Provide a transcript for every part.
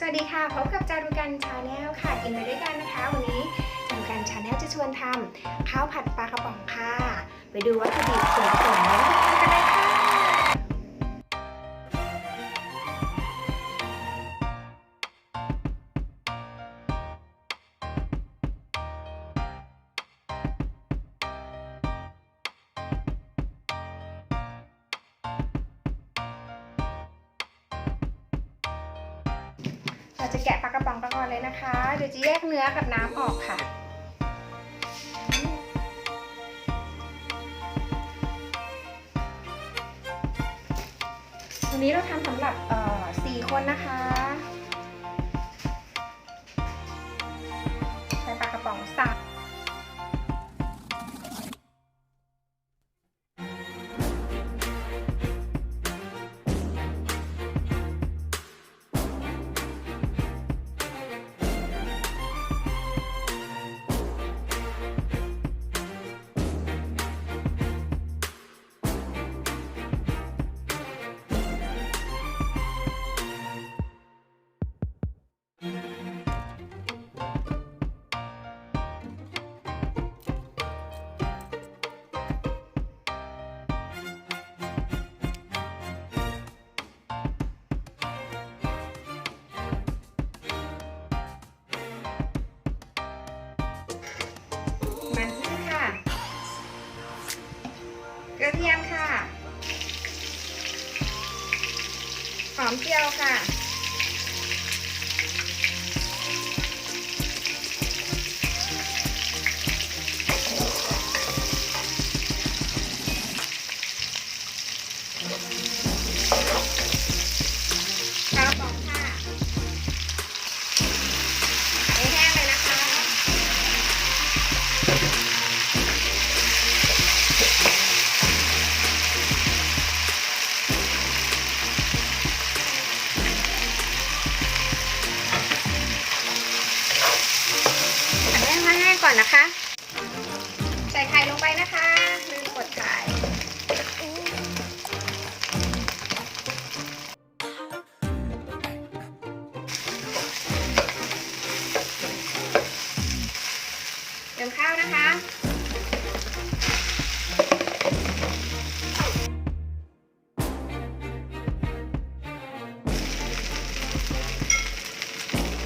สวัสดีค่ะ พบกับจารุกันชาแนลค่ะ กินไปด้วยกันนะคะ วันนี้จารุกันชาแนลจะชวนทำข้าวผัดปลากระป๋องค่ะ ไปดูวัตถุดิบส่วนผส เราจะแกะปลากระป๋องกันก่อนเลยนะคะ เดี๋ยวจะแยกเนื้อกับน้ำออกค่ะ วันนี้เราทำสำหรับสี่คนนะคะ เทียมค่ะ หอมเจียวค่ะ ก่อนนะคะ ใส่ไข่ลงไปนะคะลืมกดไข่เติมข้าวนะคะ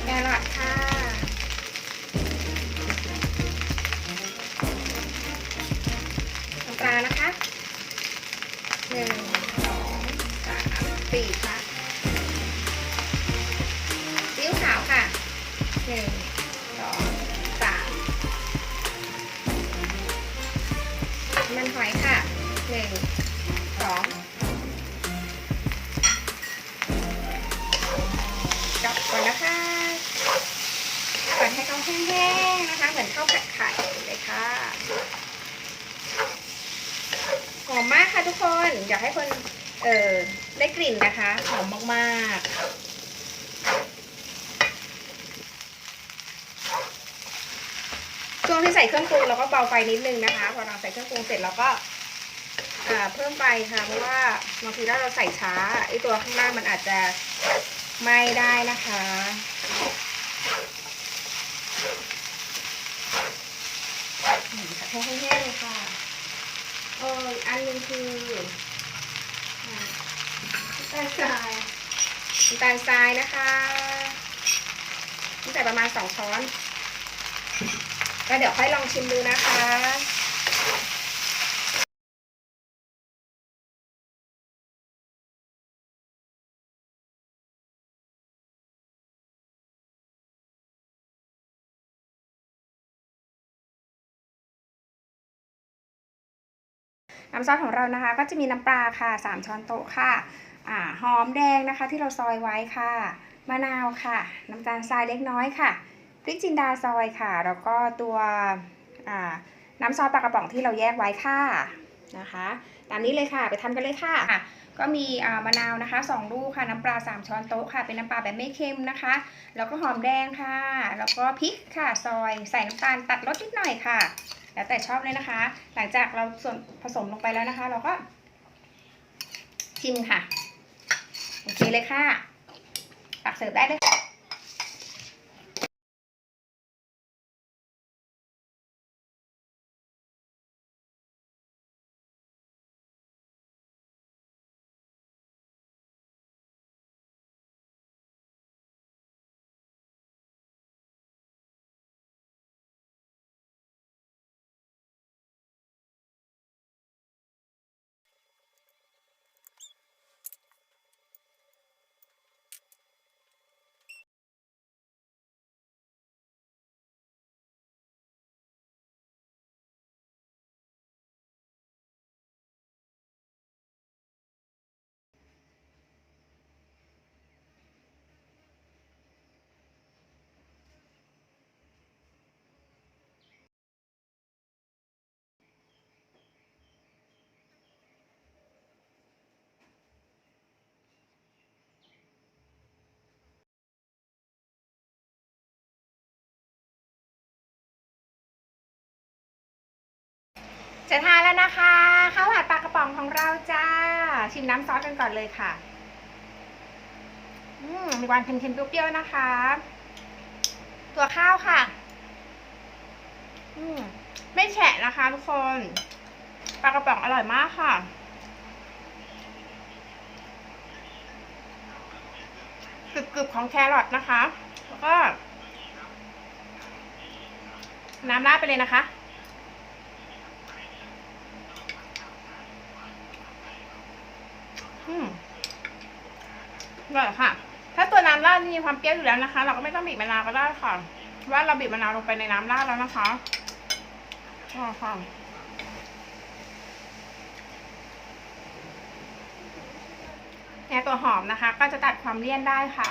แครอท หนึ่งสองสามมันหอยค่ะหนึ่งสองจับก่อนนะคะก่อนให้เขาแห้งๆนะคะ เหมือนข้าวผัดไข่เลยค่ะหอมมากค่ะทุกคน อยากให้คน เออได้กลิ่นนะคะ หอมมากๆ ช่วงที่ใส่เครื่องปรุงเราก็เบาไฟนิดนึงนะคะ พอเราใส่เครื่องปรุงเสร็จเราก็เพิ่มไฟค่ะเพราะว่าบางทีถ้าเราใส่ช้าไอตัวข้างล่างมันอาจจะไหม้ได้นะคะอืมค่ะแห้งๆเลยค่ะเอออีกอันหนึงคือน้ำตาลทรายน้ำตาลทรายนะคะนี่ใส่ประมาณสองช้อน แล้วเดี๋ยวค่อยลองชิมดูนะคะน้ำซอสของเรานะคะก็จะมีน้ำปลาค่ะ 3 ช้อนโต๊ะค่ะอ่าหอมแดงนะคะที่เราซอยไว้ค่ะ มะนาวค่ะ น้ำตาลทรายเล็กน้อยค่ะ พริกจินดาซอยค่ะ แล้วก็ตัวอ่าน้ำซอสปลากระป๋องที่เราแยกไว้ค่ะนะคะ ตามนี้เลยค่ะไปทำกันเลยค่ะ ก็มีอ่ามะนาวนะคะ2ลูกค่ะน้ำปลา 3 ช้อนโต๊ะค่ะ เป็นน้ำปลาแบบไม่เค็มนะคะ แล้วก็หอมแดงค่ะ แล้วก็พริกค่ะซอยใส่น้ำตาลตัดรสนิดหน่อยค่ะ แล้วแต่ชอบเลยนะคะ หลังจากเราส่วนผสมลงไปแล้วนะคะ เราก็ชิมค่ะ โอเคเลยค่ะตักเสิร์ฟได้เลย จะทานแล้วนะคะข้าวผัดปลากระป๋องของเราจ้า ชิมน้ำซอสกันก่อนเลยค่ะ อืมมีความเค็มๆเปรี้ยวๆนะคะ ตัวข้าวค่ะ อืมไม่แฉะนะคะทุกคนปลากระป๋องอร่อยมากค่ะกรึบๆของแครอทนะคะ แล้วก็ น้ำราดไปเลยนะคะ อืมอร่อยค่ะ ถ้าตัวน้ำราดมีความเปรี้ยวอยู่แล้วนะคะ เราก็ไม่ต้องบีบมะนาวก็ได้ค่ะ ว่าเราบีบมะนาวลงไปในน้ำราดแล้วนะคะอ๋อค่ะเนี่ยตัวหอมนะคะ ก็จะตัดความเลี่ยนได้ค่ะ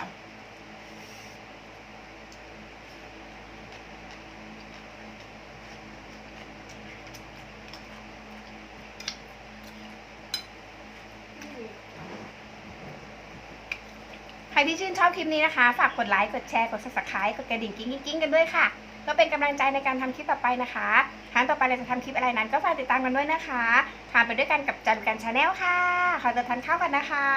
รที่ชื่นชอบคลิปนี้นะคะ ฝากกดไลค์ กดแชร์ กด subscribe กดกระดิ่งกิ๊งกิ๊งๆกันด้วยค่ะ ก็เป็นกำลังใจในการทำคลิปต่อไปนะคะ ครั้งต่อไปเราจะทำคลิปอะไรนั้น ก็ฝากติดตามกันด้วยนะคะทานไปด้วยกันกับจันกันชาแนลค่ะ ขอตัวทันข้าวกันนะคะ